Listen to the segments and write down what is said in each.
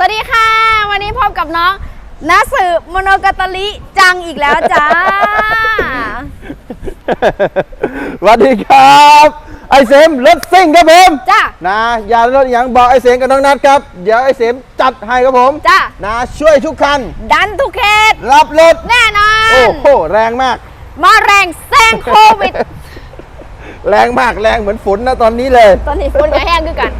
วัสดีค่ะ วันนี้พบกับน้องนัสืบโมโนกาตาลิจังอีกแล้วจ้า สวัสดีครับ ไอเสมรถซิ่งครับผมจ้านะอย่ารถอย่างบอกไอเสมกับน้องนัดครับ เดี๋ยวไอเสมจัดให้ครับผมจ้านะช่วยทุกคัน ดันทุกเขตรับรถแน่นอน โอ้โหแรงมาก มาแรงแซงโควิด แรงมากแรงเหมือนฝนนะตอนนี้เลย ตอนนี้ฝุ่นก็แห้งคือกัน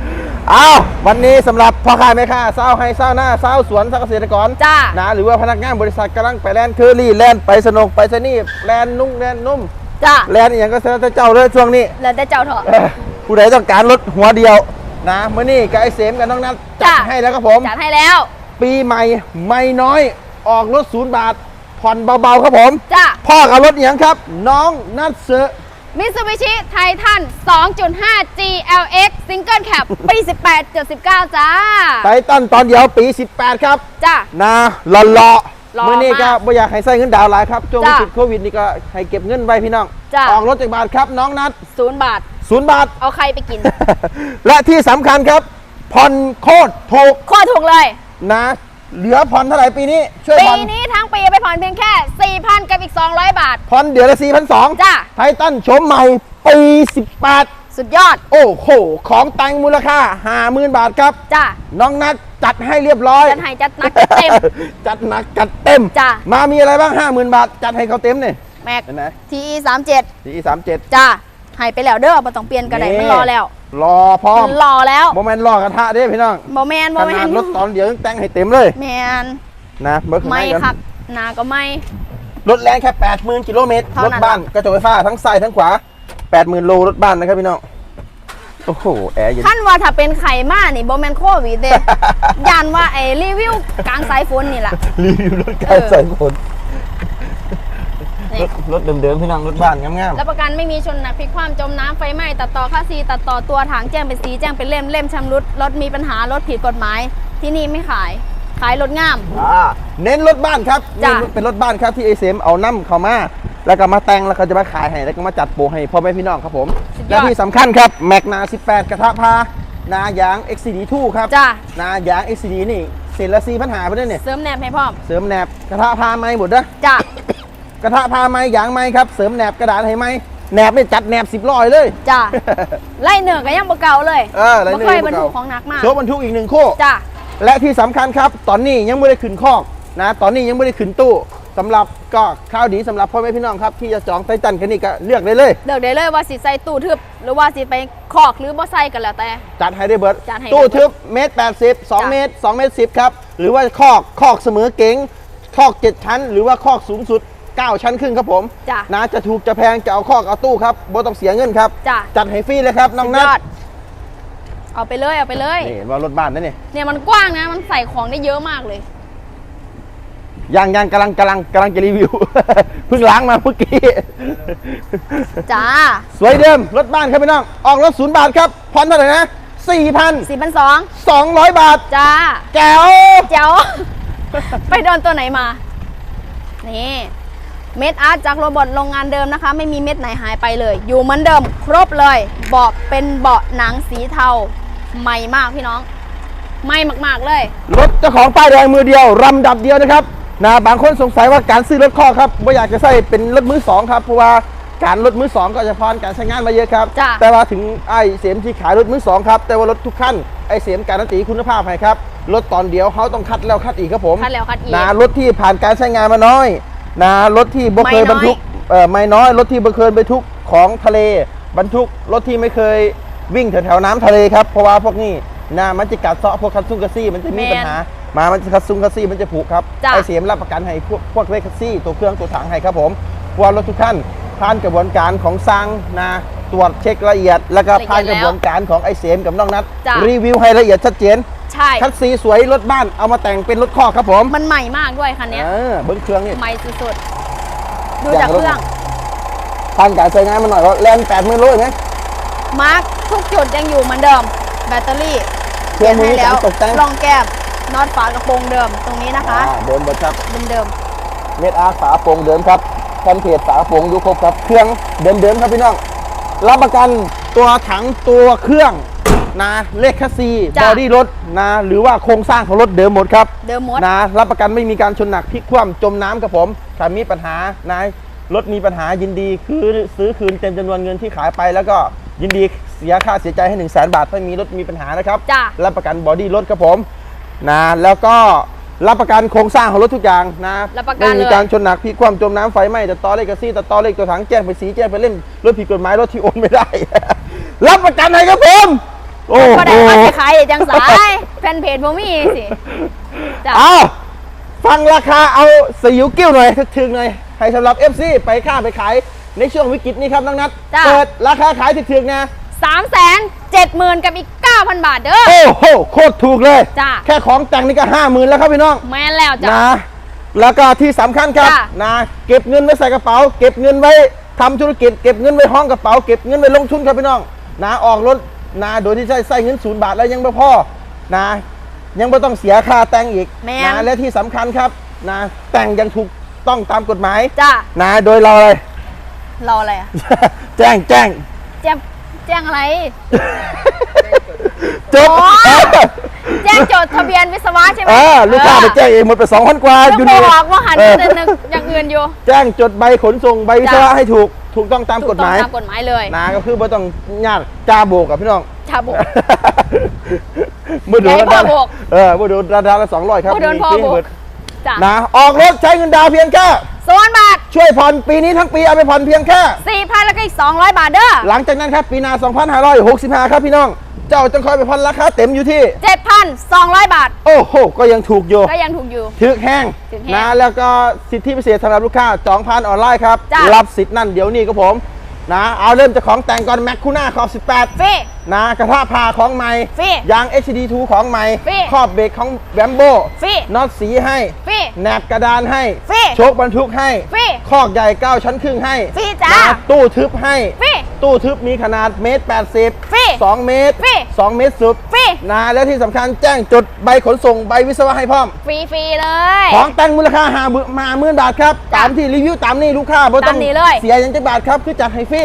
อ้าววันนี้สำหรับพ่อค้าแม่ค้าเศร้าให้เศร้าหน้าเศร้าสวนเศร้าเกษตรกรจ้า นะหรือว่าพนักงานบริษัทกำลังไปแลนด์เคอรี่แลนด์ไปสนุกไปสนี่แลนด์นุ่งแลนด์นุ่มจ้าแลนด์อหย่างก็เสียเจ้าเลยช่วงนี้ แล้วแต่เจ้าเถอะ เอ้อผู้ใดต้องการรถหัวเดียว นะเมื่อนี้กับไอเสมกับน้องนัทจัดจ้ะให้แล้วครับผม จัดให้แล้ว ปีใหม่ไม่น้อยออกรถศูนย์บาท ผ่อนเบาๆครับผม จ้า พ่อกับรถอหย่างครับ น้องนัทเสือมิ ตซูบิชิไททัน2.5 GLX Single Cab ปี 18.19จ้า ไทตันตอนเดียวปี 18 ครับ จ้า นะหล่อหล่อๆมื่อนี้ก็มากไม่อยากให้ใส่เงินดาวน์หลายครับช่วงจ้ะติดโควิดนี่ก็ให้เก็บเงินไว้พี่น้องจ้ะ ออกรถจากบาทครับน้องนัทศูนย์บาท ศูนย์บาท เอาใครไปกิน และที่สำคัญครับผ่อนโคตรถูก โคตรถูกเลย นะ เหลือผ่อนเท่าไหร่ปีนี้ ช่วยปีผ่อน นี้ทั้ง ปีไปผ่อนเพียงแค่ 4,000 กับอีก 200 บาท ผ่อนเดือนละ4,200จ้ะ ไททันโฉมใหม่ปี 18 สุดยอดโอ้โห ของแต่งมูลค่า 50,000 บาทครับ จ้าน้องนัดจัดให้เรียบร้อย จัดให้จัดหนักจัดเต็ม จัดหนักจัดเต็ม จ้ะ มามีอะไรบ้าง 50,000 บาท จัดให้เขาเต็มเนี่ย แม็ก เห็นไหม TE 37สี่สามเจ็ดจ้าให้ไปแล้วเด้อบ่ต้องเปลี่ยนกันได้มันรอแล้วรอพร้อมมันรอแล้วโมเมนต์รอกระทะเด้พี่น้องบ่แมนขบ่แมนาดนรถตอนเดียวยังแต่งให้เต็มเลย แมนนะเบิร์ข้างในไม่กันครับ หนาก็ไม่ รถแรงแค่80,000กิโลเมตร เท่ารนั้ถนบ้านกระจกไฟฟ้าทั้งซ้ายทั้งขวา80,000โลรถบ้านนะครับพี่น้อง โอ้โห แอร์เย็นท่านว่าถ้าเป็นไข่มานี่บ่แมนโควิดเด้ยานว่าไอ้รีวิวกลางสายฝนนี่ล่ะ รีวิวรถเอการอใส่คนนี่ รถรถเดิมๆพี่น้องรถบ้านงามรับประกันไม่มีชนหนักพลิกความจมน้ำไฟไหม้ตัดต่อค่าซีตัดต่อตัวถังแจ้งเป็นสีแจ้งเป็นเล่มเล่มชำรุดรถมีปัญหารถผิดกฎหมายที่นี่ไม่ขาย ขายรถงามๆอ่าเน้นรถบ้านครับจ้ะนี่เป็นรถบ้านครับที่ไอเซมเอาน้ำเข้ามาแล้วก็มาแต่งแล้วก็จะมาขายให้แล้วก็มาจัดโปรให้พ่อแม่พี่น้องครับผมสุดยและอด ที่สำคัญครับแม็กนา 18 กระทะพานายาง XCD2 ครับจ้ะ นายาง XCD นี่เศษละซีปัญหาไปด้วยเนี่ยเสริมแนบให้พร้อมเสริมแหนบกระทะพาไม้หมดนะจ้ะกระทะพาไม้ยางไม้ครับเสริมแหนบกระดาษให้ไม้แหนบนี่จัดแหนบสิบร้อยเลย จ้ะไล่เหนือก็ยังบ่เก่าเลยเออไล่เหนือบ่ค่อยยังบบ่รรเก่า ทุกของหนักมาก โชว์บรรทุกอีกหนึ่งคู่ จ้ะ และที่สำคัญครับ ตอนนี้ยังไม่ได้ขึ้นคอกนะ ตอนนี้ยังไม่ได้ขึ้นตู้สำหรับก็ข้าวดีสำหรับพ่อแม่พี่น้องครับที่จะจองไต้จันกันนี่ก็เลือกได้เลย เลือกได้เลยว่าสิใส่ตู้ทึบหรือว่าสิไปคอกหรือบ่ใส่กันแล้วแต่ จัดให้ได้เบิร์ดจัดให้ได้ตู้เบิดทึบเมตรแปดสิบสองจ้ะเมตรสองเมตรสิบครับหรือว่าคอกคอกเสมอเก๋งคอกเจ็ดชั้น หรือว่าคอกสูงสุด9 ชั้นครึ่งครับผมจ้ะนะจะถูกจะแพงจะเอาคอกเอาตู้ครับบ่ต้องเสียเงินครับจ้ะจัดให้ฟรีเลยครับน้องสุดนัยทอด เอาไปเลยเอาไปเลยนี่เห็นว่ารถบ้านนั่นนี่เนี่ยมันกว้างนะ มันใส่ของได้เยอะมากเลยยังยังกำลังกำลังกำลังจะรีวิว เพิ่งล้างมาเมื่อกี้จ้าสวยเดิมรถบ้านครับพี่น้อง ออกรถศูนย์บาทครับผ่อนเท่าไหร่นะ4,200 4,200บาท จ้าแก้วเจ้าไปโดนตัวไหนมา นี่เม็ดอาร์ตจากโรบอทโรงงานเดิมนะคะ ไม่มีเม็ดไหนหายไปเลย อยู่เหมือนเดิม ครบเลย เบาะเป็นเบาะหนังสีเทา ใหม่มากพี่น้องใหม่มากๆเลย รถเจ้าของป้ายแดงมือเดียวรำดับเดียวนะครับนะบางคนสงสัยว่าการซื้อรถข้อครับไม่อยากจะใส่เป็นรถมือสองครับเพราะว่าการรถมือสองก็จะพานการใช้งานมาเยอะครับ จ้ะ แต่ว่าถึงไอ้เสียมที่ขายรถมือสองครับ แต่ว่ารถทุกขั้นไอ้เสียมการันตีคุณภาพให้ครับ รถตอนเดียวเขาต้องคัดแล้วคัดอีกครับผม คัดแล้วคัดอีก นะรถที่ผ่านการใช้งานมาน้อยนะรถที่บ่เคยไม่น้อยบรรทุกเออไม่น้อย รถที่บ่เคยบรรทุกของทะเล บรรทุกรถที่ไม่เคย วิ่งแถวๆน้ำทะเลครับเพราะว่าพวกนี้นะมันจะกัดเซาะพวกคัสซุงคัสซี่มันจะมีปัญหามามันจะคัสซุงคัสซี่มันจะผุครับจ้ะ ไอเสียมรับประกันให้พวกพวกเลขคัสซี่ตัวเครื่องตัวถังให้ครับผมเพราะว่ารถทุกท่านผ่านกระบวนการของสร้างนะตรวจเช็คละเอียด แล้วก็ผ่านกระบวนการของไอเสียมกับน้องนัทจ้ะ รีวิวให้ละเอียดชัดเจนใช่ คัสซีสวยรถบ้านเอามาแต่งเป็นรถคอกครับผมมันใหม่มากด้วยคันเนี้ยเออเบิ้งเครื่องนี่ ใหม่สุดๆ ดูจากเครื่องผ่านการใช้งานมาหน่อยว่าแรงแปดหมื่นโลเห็นไหมมาร์ค ทุกจุดยังอยู่เหมือนเดิม แบตเตอรี่เครื่องมือให้แล้วการตกแต่งรองแก้มน็อตฝากระโปรงเดิมตรงนี้นะคะอ่าเดิมบดครับเดิมเม็ดอาร์ฝาโปร่งเดิมครับแผ่นเพจฝาโปร่งอยู่ครบครับ เครื่องเดิมเดิมๆครับพี่น้อง รับประกันตัวถังตัวเครื่องนะเลขคัสซีจ้ะบอดี้รถนะหรือว่าโครงสร้างของรถเดิมหมดครับเดิมหมดนะรับประกันไม่มีการชนหนักพลิกคว่ำจมน้ำกับผมถ้ามีปัญหานะรถมีปัญหายินดีคือซื้อคืนเต็มจำนวนเงินที่ขายไปแล้วก็ยินดี เสียค่าเสียใจให้1นึ่งแสนบาทถ้ามีรถมีปัญหานะครับ จ้ะ รับประกันบอดี้รถครับผมนะแล้วก็รับประกันโครงสร้างของรถทุกอย่างนะรับประกันไม่มีเลยการชนหนักพลิกคว่ำจมน้ำไฟไหม้แต่ตอเลขกระซี่แต่ตอเลขตัวถังแจ้งไปสีแจ้งไปเล่มรถผิดกฎหมายรถที่โอนไม่ได้ รับประกันให้ครับผมโอ้ก็โหได้มาขายจังสายแฟนเพจบ่มีสิจ้ะ เอาฟังราคาเอาสยิวกิ้วหน่อยถึกๆหน่อยให้สำหรับ FC ไปค่าไปขายในช่วงวิกฤตนี้ครับน้องนัทจ้ะ เปิดราคาขายถึกๆนะ สามแสนเจ็ดหมื่นกับอีกเก้าพันบาทเด้อ โอ้โหโคตรถูกเลยจ้ะ แค่ของแต่งนี่ก็ห้าหมื่นแล้วครับพี่น้องแม่นแล้วจ้ะ นะแล้วก็ที่สำคัญครับจ้ะ นะเก็บเงินไว้ใส่กระเป๋า เก็บเงินไว้ทำธุรกิจ เก็บเงินไว้ห้องกระเป๋า เก็บเงินไว้ลงทุนครับพี่น้องนะออกรถนะโดยที่ใช้ใส่เงินศูนย์บาทแล้วยังไม่พอนะยังไม่ต้องเสียค่าแต่งอีกแม่น นะและที่สำคัญครับนะแต่งอยังถูกต้องตามกฎหมายจ้ะนะโดยเราอะไรรออะไรอะ แจ้งแจ้ง แจ้ง แจ้งอะไร จบอ๋อแจ้งจดทะเบียนวิศวะใช่ไหมเออลูกค้าไปแจ้งเองหมดไปสองพันกว่าลูอยู่กนี่บอกว่าหันเอไปอนึกอย่างอื่นอยู่ แจ้งจดใบขนส่งใบวิศวะจ้ะ ให้ถูกถูกต้องตามกฎหมายถูต้องตามกฎหมายเลยนะก็คือไม่ต้องยากจ้าโบกกับพี่น้อง ชาบุก มือดูให้พ่อโบกเออมือดูราคาละสองร้อยครับมือโดนพ่อมีโบกเบิดจ้ะนะออกรถใช้เงินดาวน์เพียงแค่ส่วนบาท ช่วยผ่อนปีนี้ทั้งปีเอาไปผ่อนเพียงแค่สี่พันแล้วก็อีกสองร้อยบาทเด้อ หลังจากนั้นครับปีหน้า2565 ครับพี่น้อง เจ้าจงคอยไปผ่อนราคาเต็มอยู่ที่เจ็ดพันสองร้อยบาท โอ้โห ก็ยังถูกอยู่ ก็ยังถูกอยู่ ถึกแห้งถึกแห้งนะแล้วก็สิทธิพิเศษสำหรับลูกค้าจองผ่านออนไลน์ครับ จ้ะ รับสิทธิ์นั่นเดี๋ยวนี้ครับผม นะ เอาเริ่มจากของแต่งก่อนแมคคูน่าขอบฟรี18นะกระทะพาของใหม่ฟรียาง HD2 ของใหม่ฟรี ครอบเบรกของแบมโบฟรีน็อตสีให้ฟรี แหนบกระดานให้ฟรีโชคบรรทุกให้ฟรีคอกใหญ่ 9 ชั้นครึ่งให้ฟรีจ้า นะตู้ทึบให้ ฟรี ตู้ทึบมีขนาดเมตรฟรี80 2เมตรฟรี2เมตรสุดฟรีนะและที่สำคัญแจ้งจดใบขนส่งใบวิศวะให้พร้อม ฟรีฟรีเลย ของแต่งมูลค่าหาหมื่นมาหมื่นบาทครับจ้ะตามที่รีวิวตามนี้ลูกค้าบ่ต้องตามนี้เลย เสียอยังจะบาทครับ คือจัดให้ฟรี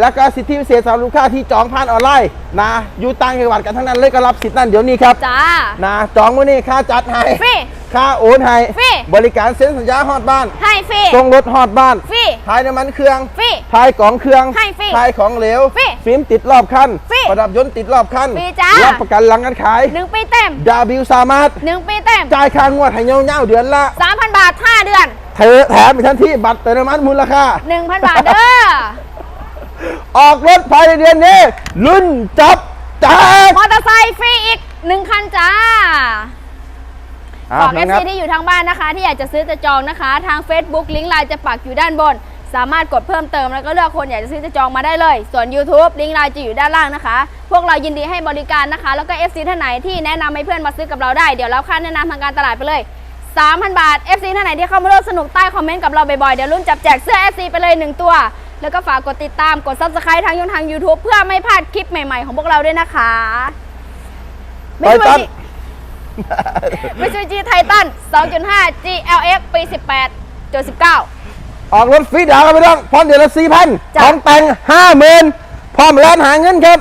แล้วก็สิทธิพิเศษสำหรับลูกค้าที่จองผ่านออนไลน์นะอยู่ต่างจังหวัดกันทั้งนั้นเลยก็รับสิทธิ์นั่นเดี๋ยวนี้ครับจ้า นะจองมื้อนี้ค่าจัดให้ฟรีค่าโอนให้ฟรี บริการเซ็นสัญญาฮอดบ้านให้ฟรี ส่งรถฮอดบ้านฟรีทายน้ำมันเครื่องฟรีทายกล่องเครื่องให้ฟรีทายของเหลวฟรีฟิล์มติดรอบคันฟรีประดับยนต์ติดรอบคันฟรีจ้ารั บประกันหลังการขายหนึ่งปีเต็มดาบิวสามารถหนึ่งปีเต็มจ่ายค่างวดให้เงาๆเดือนละสามพันบาทห้าเดือน เธอแถมอีกทันที่บัตรเติมน้ำมันมูลค่าหนึ่งพันบาทเด้อ ออกรถภายในเดือนนี้รุ่นจับแจกมอเตอร์ไซค์ฟรีอีกหนึ่งคันจ้าอะบอกน้เอองฟนัทซีที่อยู่ทางบ้านนะคะ ที่อยากจะซื้อจะจองนะคะ ทาง Facebook ลิงก์ไลน์จะปักอยู่ด้านบน สามารถกดเพิ่มเติมแล้วก็เลือกคนอยากจะซื้อจะจองมาได้เลย ส่วน YouTube ลิงก์ไลน์จะอยู่ด้านล่างนะคะ พวกเรายินดีให้บริการนะคะ แล้วก็ FC ท่านไหนที่แนะนำให้เพื่อนมาซื้อกับเราได้ เดี๋ยวรับค่าแนะนำทางการตลาดไปเลย 3,000 บาท FC ท่านไหนที่เข้ามาร่วมสนุกใต้คอมเมนต์กับเราบ่อยๆ เดี๋ยวรุ่นจับแจกเสื้อ FC ไปเลย 1 ตัว แล้วก็ฝากกดติดตามกด Subscribe ทางยูทาง YouTube เพื่อไม่พลาดคลิปใหม่ๆ ของพวกเราด้วยนะคะไปตันมิซูบิชิไททัน2.5 GLX ปี 18จน19 ออกรถฟรีดาวน์กันไปต้องพร้อมเดือนละสี่พันจ้ะของแต่งห้าหมื่นพร้อมแลนหาเงินครับ